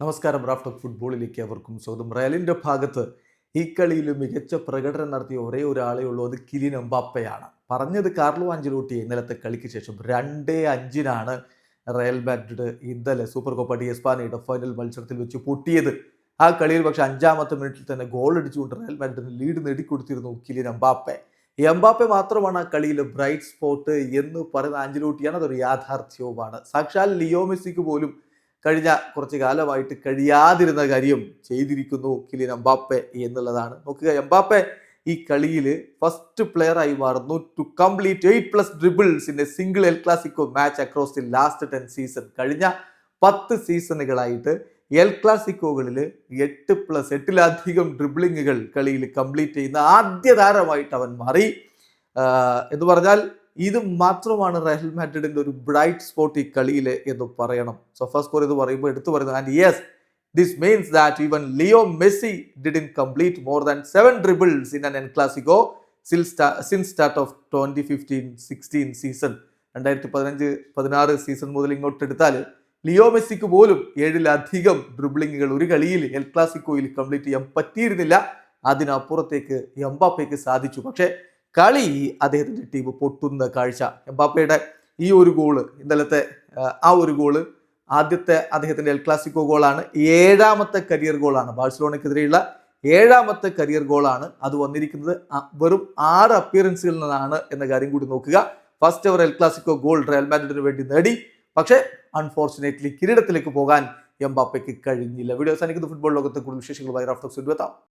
നമസ്കാരം raft of ഫുട്ബോളിലേക്ക് അവർക്കും സ്വാഗതം. റയലിന്റെ ഭാഗത്ത് ഈ കളിയിൽ മികച്ച പ്രകടനം നടത്തിയ ഒരേ ഒരാളേ ഉള്ളൂ അത് കിലിൻ എംബാപ്പയാണ്. പറഞ്ഞത് കാർലോ ആഞ്ചലോട്ടി ഇന്നലത്തെ കളിക്ക് ശേഷം രണ്ടേ അഞ്ചിനാണ് റയൽ മാഡ്രിഡ് ഇന്നലെ സൂപ്പർ കോപ്പ ഡി എസ്പാനയുടെ ഫൈനൽ മത്സരത്തിൽ വെച്ച് പൊട്ടിയത്. ആ കളിയിൽ പക്ഷേ അഞ്ചാമത്തെ മിനിറ്റിൽ തന്നെ ഗോൾ അടിച്ചുകൊണ്ട് റയൽ മാഡ്രിഡിന് ലീഡ് നേടിക്കൊടുത്തിരുന്നു കിലിൻ എംബാപ്പെ. എംബാപ്പെ മാത്രമാണ് ആ കളിയിൽ ബ്രൈറ്റ് സ്പോട്ട് എന്ന് പറയുന്ന ആഞ്ചലോട്ടിയാണ് അതൊരു യാഥാർത്ഥ്യവുമാണ്. സാക്ഷാൽ ലിയോ മെസ്സിക്ക് പോലും കഴിഞ്ഞ കുറച്ച് കാലമായിട്ട് കഴിയാതിരുന്ന കാര്യം ചെയ്തിരിക്കുന്നു കിലിൻ എംബാപ്പെ എന്നുള്ളതാണ്. നോക്കുക എംബാപ്പെ ഈ കളിയിൽ ഫസ്റ്റ് പ്ലെയർ ആയി മാറുന്നു. Two complete eight plus dribbles in a single El Clasico match across the last ten season കഴിഞ്ഞ പത്ത് സീസണുകളായിട്ട് എൽ ക്ലാസിക്കോകളിൽ എട്ട് പ്ലസ് എട്ടിലധികം ഡ്രിബിളിങ്ങുകൾ കളിയിൽ കംപ്ലീറ്റ് ചെയ്യുന്ന ആദ്യ താരമായിട്ട് അവൻ മാറി. എന്ന് പറഞ്ഞാൽ ഇത് മാത്രമാണ് റയൽ മാഡ്രിഡിന്റെ ഒരു ബ്രൈറ്റ് സ്പോട്ട് ഈ കളിയിൽ എന്ന് പറയണം. സൊഫ സ്കോർ എന്ന് പറയുമ്പോൾ എടുത്തു പറയുന്നത്. And yes this means that even Leo Messi didn't complete more than seven dribbles in an El Clasico since start of twenty fifteen sixteen season രണ്ടായിരത്തി പതിനഞ്ച് പതിനാറ് സീസൺ മുതൽ ഇങ്ങോട്ട് എടുത്താൽ ലിയോ മെസ്സിക്ക് പോലും ഏഴിലധികം ഡ്രിബിളിങ്ങുകൾ ഒരു കളിയിൽ എൽ ക്ലാസിക്കോയിൽ കംപ്ലീറ്റ് ചെയ്യാൻ പറ്റിയിരുന്നില്ല. അതിനപ്പുറത്തേക്ക് എംബാപ്പയ്ക്ക് സാധിച്ചു. പക്ഷേ കളി അദ്ദേഹത്തിന്റെ ടീം പൊട്ടുന്ന കാഴ്ച. എംബാപ്പയുടെ ഈ ഒരു ഗോൾ ഇന്നലത്തെ ആ, ഒരു ഗോൾ ആദ്യത്തെ അദ്ദേഹത്തിന്റെ എൽ ക്ലാസിക്കോ ഗോളാണ് ഏഴാമത്തെ കരിയർ ഗോളാണ് ബാഴ്സലോണയ്ക്കെതിരെയുള്ള ഏഴാമത്തെ കരിയർ ഗോളാണ് അത് വന്നിരിക്കുന്നത്. വെറും ആറ് അപ്പിയറൻസുകളിൽ നിന്നാണ് എന്ന കാര്യം കൂടി നോക്കുക. First ever El Clasico goal Real മാഡ്രിഡിന് വേണ്ടി നേടി. പക്ഷേ അൺഫോർച്ചുനേറ്റ്ലി കിരീടത്തിലേക്ക് പോകാൻ എംബാപ്പയ്ക്ക് കഴിഞ്ഞില്ല. വീഡിയോ അവസാനിക്കുന്ന. ഫുട്ബോൾ ലോകത്തെ കൂടുതൽ വിശേഷങ്ങളുമായി റാഫ്റ്റോക്സ് എത്താം.